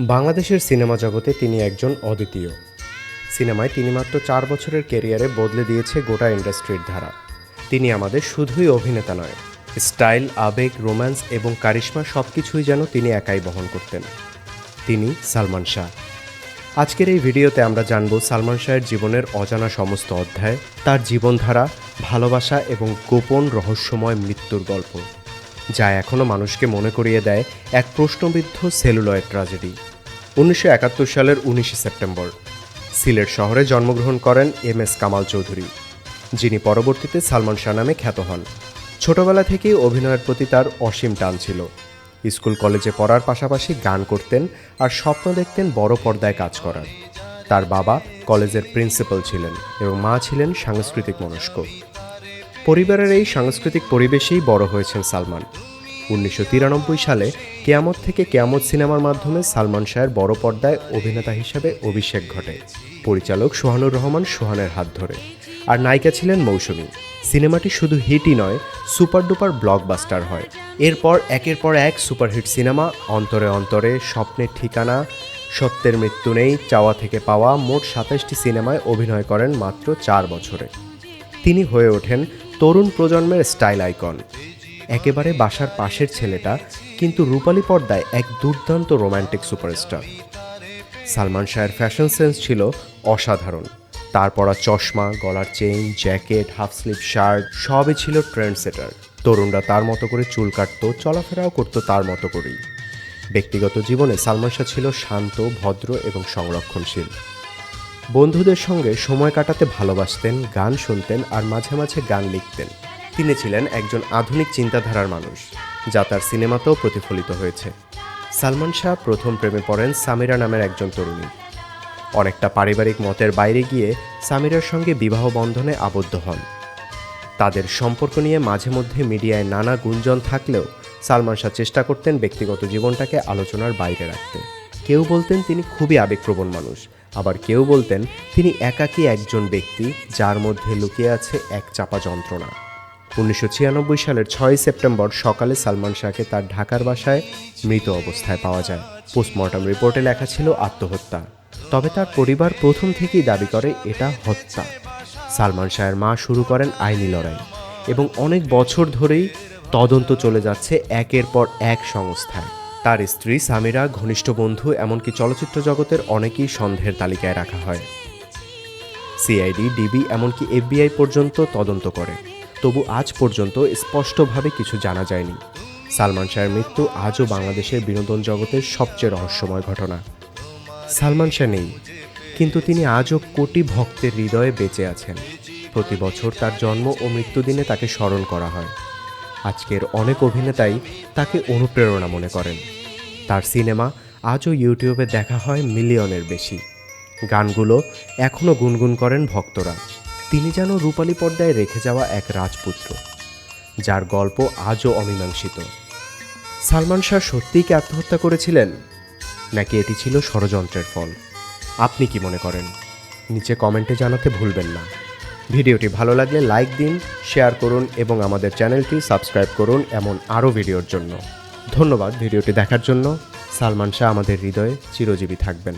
বাংলাদেশের সিনেমা জগতে তিনি একজন অদ্বিতীয়। সিনেমায় তিনি মাত্র চার বছরের ক্যারিয়ারে বদলে দিয়েছে গোটা ইন্ডাস্ট্রির ধারা। তিনি আমাদের শুধুই অভিনেতা নয়, স্টাইল, আবেগ, রোম্যান্স এবং কারিশমা সব কিছুই যেন তিনি একাই বহন করতেন। তিনি সালমান শাহ। আজকের এই ভিডিওতে আমরা জানব সালমান শাহের জীবনের অজানা সমস্ত অধ্যায়, তার জীবনধারা, ভালোবাসা এবং গোপন রহস্যময় মৃত্যুর গল্প। যা এখনও মানুষকে মনে করিয়ে দেয় এক প্রশ্নবিদ্ধ সেলুলয়েড ট্র্যাজেডি উনিশশো একাত্তর সালের উনিশে সেপ্টেম্বর। সিলেট শহরে জন্মগ্রহণ করেন এম এস কামাল চৌধুরী, যিনি পরবর্তীতে সালমান শাহ নামে খ্যাত হন। ছোটবেলা থেকেই অভিনয়ের প্রতি তার অসীম টান ছিল। স্কুল কলেজে পড়ার পাশাপাশি গান করতেন আর স্বপ্ন দেখতেন বড় পর্দায় কাজ করার। তার বাবা কলেজের প্রিন্সিপাল ছিলেন এবং মা ছিলেন সাংস্কৃতিক মনস্ক। পরিবারের এই সাংস্কৃতিক পরিবেশেই বড় হয়েছেন সালমান। উনিশশো তিরানব্বই সালে কেয়ামত থেকে কেয়ামত সিনেমার মাধ্যমে সালমান শাহের বড় পর্দায় অভিনেতা হিসেবে অভিষেক ঘটে। পরিচালক সোহানুর রহমান সোহানের হাত ধরে। আর নায়িকা ছিলেন মৌসুমী। সিনেমাটি শুধু হিটই নয়, সুপার ডুপার ব্লকবাস্টার হয়। এরপর একের পর এক সুপারহিট সিনেমা, অন্তরে অন্তরে স্বপ্নের ঠিকানা, সত্যের মৃত্যু নেই, চাওয়া থেকে পাওয়া মোট সাতাশটি সিনেমায় অভিনয় করেন মাত্র চার বছরে। তিনি হয়ে ওঠেন তরুণ প্রজন্মের স্টাইল আইকন। একেবারে বাসার পাশের ছেলেটা কিন্তু রূপালী পর্দায় এক দুর্দান্ত রোমান্টিক সুপারস্টার। সালমান শাহের ফ্যাশন সেন্স ছিল অসাধারণ। তার পরা চশমা, গলার chain, jacket, half sleeve shirt, সবই ছিল ট্রেন্ড সেটার তরুণরা তার মতো করে চুল কাটতো, চলাফেরাও করতো তার মতো করেই। ব্যক্তিগত জীবনে সালমান শাহ ছিল শান্ত, ভদ্র এবং সংরক্ষণশীল। বন্ধুদের সঙ্গে সময় কাটাতে ভালোবাসতেন, গান শুনতেন আর মাঝে মাঝে গান লিখতেন। তিনি ছিলেন একজন আধুনিক চিন্তাধারার মানুষ, যা তার সিনেমাতেও প্রতিফলিত হয়েছে। সালমান শাহ প্রথম প্রেমে পড়েন সামিরা নামের একজন তরুণী। অনেকটা পারিবারিক মতের বাইরে গিয়ে সামিরার সঙ্গে বিবাহ বন্ধনে আবদ্ধ হন। তাদের সম্পর্ক নিয়ে মাঝে মধ্যে মিডিয়ায় নানা গুঞ্জন থাকলেও সালমান শাহ চেষ্টা করতেন ব্যক্তিগত জীবনটাকে আলোচনার বাইরে রাখতে। কেউ বলতেন তিনি খুবই আবেগপ্রবণ মানুষ আবার কেউ বলতেন, তিনি একাকী একজন ব্যক্তি, যার মধ্যে লুকিয়ে আছে এক চাপা যন্ত্রণা। উনিশশো ছিয়ানব্বই সালের ছয় সেপ্টেম্বর সকালে সালমান শাহকে তার ঢাকার বাসায় মৃত অবস্থায় পাওয়া যায়। পোস্টমর্টম রিপোর্টে লেখা ছিল আত্মহত্যা। তবে তার পরিবার প্রথম থেকেই দাবি করে, এটা হত্যা। সালমান শাহের মা শুরু করেন আইনি লড়াই এবং অনেক বছর ধরেই তদন্ত চলে যাচ্ছে একের পর এক সংস্থায়। তার স্ত্রী সামিরা, ঘনিষ্ঠ বন্ধু, এমনকি চলচ্চিত্র জগতের অনেকেই সন্দেহের তালিকায় রাখা হয়। সিআইডি, ডিবি, এমনকি এফবিআই পর্যন্ত তদন্ত করে। তবু আজ পর্যন্ত স্পষ্টভাবে কিছু জানা যায়নি। সালমান শাহের মৃত্যু আজও বাংলাদেশের বিনোদন জগতের সবচেয়ে রহস্যময় ঘটনা। সালমান শাহ নেই, কিন্তু তিনি আজও কোটি ভক্তের হৃদয়ে বেঁচে আছেন। প্রতি বছর তার জন্ম ও মৃত্যুদিনে তাকে স্মরণ করা হয়। আজকের অনেক অভিনেতাই তাকে অনুপ্রেরণা মনে করেন। তার সিনেমা আজও ইউটিউবে দেখা হয় মিলিয়নের বেশি। গানগুলো এখনও গুনগুন করেন ভক্তরা। তিনি যেন রূপালী পর্দায় রেখে যাওয়া এক রাজপুত্র, যার গল্প আজও অমীমাংসিত। সালমান শাহ সত্যিই কি আত্মহত্যা করেছিলেন? নাকি এটি ছিল ষড়যন্ত্রের ফল? আপনি কি মনে করেন? নিচে কমেন্টে জানাতে ভুলবেন না। ভিডিওটি ভালো লাগলে লাইক দিন, শেয়ার করুন এবং আমাদের চ্যানেলটি সাবস্ক্রাইব করুন এমন আরও ভিডিওর জন্য। ধন্যবাদ ভিডিওটি দেখার জন্য। সালমান শাহ আমাদের হৃদয়ে চিরজীবী থাকবেন।